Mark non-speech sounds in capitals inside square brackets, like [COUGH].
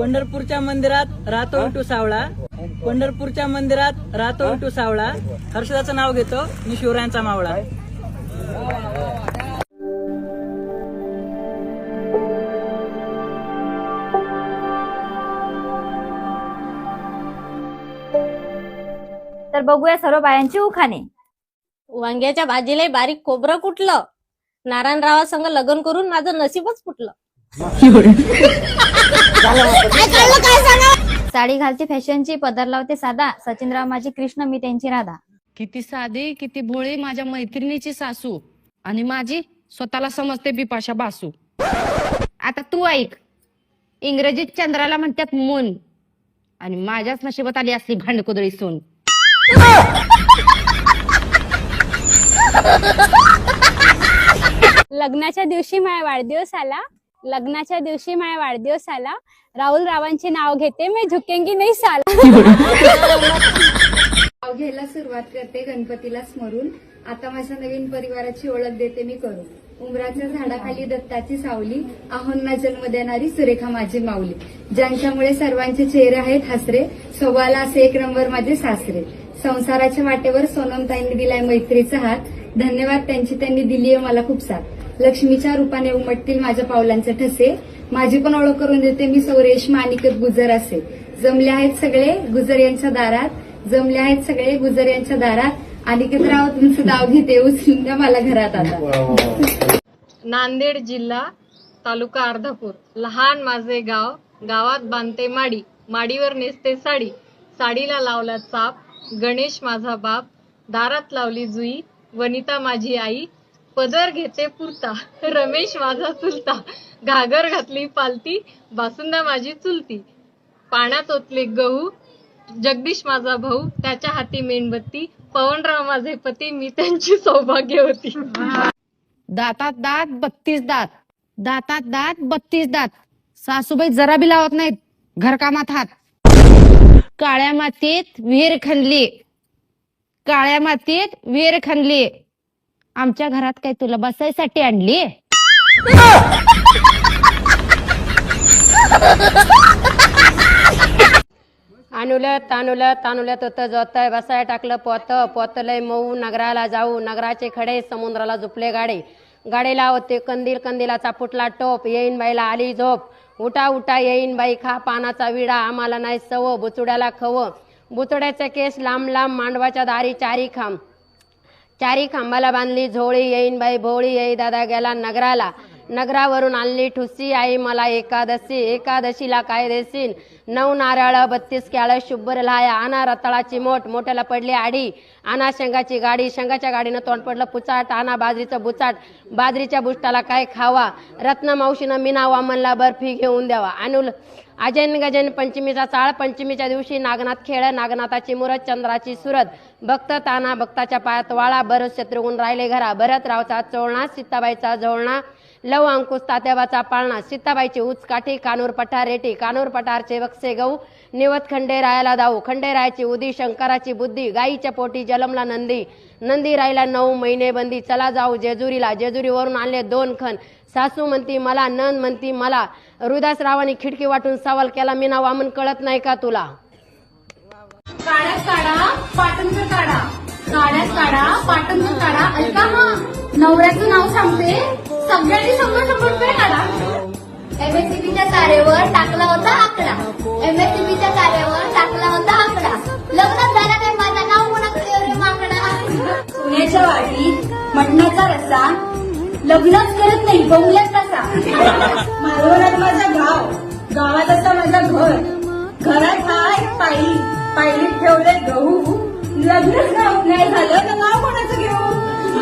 पंढरपूरच्या मंदिरात राहतो विटू सावळा. पंढरपूरच्या मंदिरात राहतो विटू सावळा. हर्षदाचं नाव घेतो. मी शिवरायांचा मावळा. तर बघूया सर्व बायांची उखाणे. वांग्याच्या भाजीला बारीक खोबरं कुठलं नारायणरावा संग लग्न करून माझं नशीबच फुटलं. [LAUGHS] साडी घालते फॅशनची पदर लावते साधा. सचिनराव माझी कृष्ण मी त्यांची राधा. किती साधी किती भोळी माझ्या मैत्रिणीची सासू. आणि माझी स्वतःला समजते बिपाशा बासू. आता तू ऐक. इंग्रजीत चंद्राला म्हणतात मून. आणि माझ्याच नशिबात आली असली भांडकुदळी सून. लग्नाच्या दिवशी माझ्या वाढदिवस आला लग्नाच्या दिवशी माझ्या वाढदिवस आला राहुल रावांचे नाव घेते मी झुकेंगी नाही साला नाव घ्यायला सुरुवात करते गणपतीला स्मरून. आता माझ्या नवीन परिवाराची ओळख देते मी करून. उमराच्या झाडाखाली दत्ताची सावली आहोंना जन्म देणारी सुरेखा माझी माऊली. ज्यांच्यामुळे सर्वांचे चेहरे आहेत हसरे सव्वाला असे एक नंबर माझे सासरे. संसाराच्या वाटेवर सोनमताईंनी दिलाय मैत्रीचा हात. धन्यवाद त्यांची त्यांनी दिली आहे मला खूप साथ. लक्ष्मीच्या रूपाने उमटतील माझ्या पावलांचे ठसे. माझी पण ओळख करून देते मी सौरेशमा अनिकेत गुजर असे. जमले आहेत सगळे गुजर यांच्या दारात. जमले आहेत सगळे गुजर यांच्या दारात. अनिकेत राव तुमचं नाव घेते उचलून द्या मला घरात आता. नांदेड जिल्हा तालुका अर्धापूर. लहान माझे गाव गावात बांधते माडी. माडीवर नेसते साडी. साडीला लावला चाप. गणेश माझा बाप. दारात लावली जुई. वनिता माझी आई. पदर घेते पुरता. रमेश माझा चुलता. घागर घातली पालती बासुंदा माझी चुलती. पाण्यात ओतले गहू जगदीश माझा भाऊ त्याच्या हाती मेणबत्ती पवनराव माझे पती मी त्यांची सौभाग्य होती. दातात दात बत्तीस दात. दातात दात बत्तीस दात. सासूबाई जरा बी लावत नाहीत. घरकामात हात. काळ्या मातीत विहीर खणली. काळ्या मातीत विहीर खणली. आमच्या घरात काय तुला बसायसाठी आणली? आणुलं तानुलं तानुलं तत जोतय बसाय टाकलं पोत पोतलय मऊ नगराला जाऊ नगराचे खडे समुद्राला झुपले गाडे. गाडीला होते कंदील कंदीलाचा फुटला टोप येईन बाईला आली झोप. उठा उठा येईन बाई खा पानाचा विडा आम्हाला नाही सव बुचुड्याला खव. बुचुड्याचे केस लांब लांब मांडवाच्या दारी चारी खांब. चारी खांबाला बांधली झोळी येईन बाई भोळी येई दादा गेला नगराला. नगरावरून आणली ठुसी आई मला एकादशी एकादशीला काय देशील नऊ नारळ बत्तीस क्याळ शुभ्र लाया आणा रताळाची मोठ मोठ्याला पडली आडी. आणा शेंगाची गाडी शेंगाच्या गाडीनं तोंड पडलं पुचाट आणा बाजरीचं बुचाट. बाजरीच्या बुष्टाला काय खावा? रत्न मावशीनं मीना वामनला बर्फी घेऊन द्यावा. अनुल अजन गजन पंचमीचा चाळ पंचमीच्या दिवशी नागनाथ खेळ नागनाथाची मुरत चंद्राची सुरत. भक्त ताना भक्ताच्या पायात वाळा भरत शत्रुघ्न राहिले घरा. भरतरावचा चोळणा सीताबाईचा झोळणा. लव अंकुश तात्याबाचा पाळणा. सीताबाईची उचकाठी कानूर पठार रेटी. कानूर पठारचे वक्से गहू. निवत खंडेरायाला दाऊ. खंडेरायाची उदी शंकराची बुद्धी. गाईच्या पोटी जलमला नंदी. नंदी राहिला नऊ महिने बंदी. चला जाऊ जेजुरीला. जेजुरीवरून आणले दोन खण सासू म्हणती मला नन म्हणती मला. रुदास रावानी खिडकी वाटून सवाल केला मीना वामन कळत नाही का तुला? काढा पाटणचा काढा. काढा पाटणचा काढा. ऐका हा नवऱ्याचं नाव सांगते. सगळ्यांनी शंभर शंभर रुपये काढा. एमएससीबीच्या कार्यावर टाकला होता आकडा. एमएससीबीच्या कार्यावर टाकला होता आकडा. लग्नात झाला काय माझा नाव कोणाकडे रे माकडा पुण्याच्या वाडीत मटणाचा रस्सा लग्नच करत नाही बोंबल्यात कसा मालवणात माझा गाव गावात असा माझा घर. घरात हाय पायली पायलीत ठेवले गहू. लग्नच नाही झालं तर नाव कोणाचं घेऊ?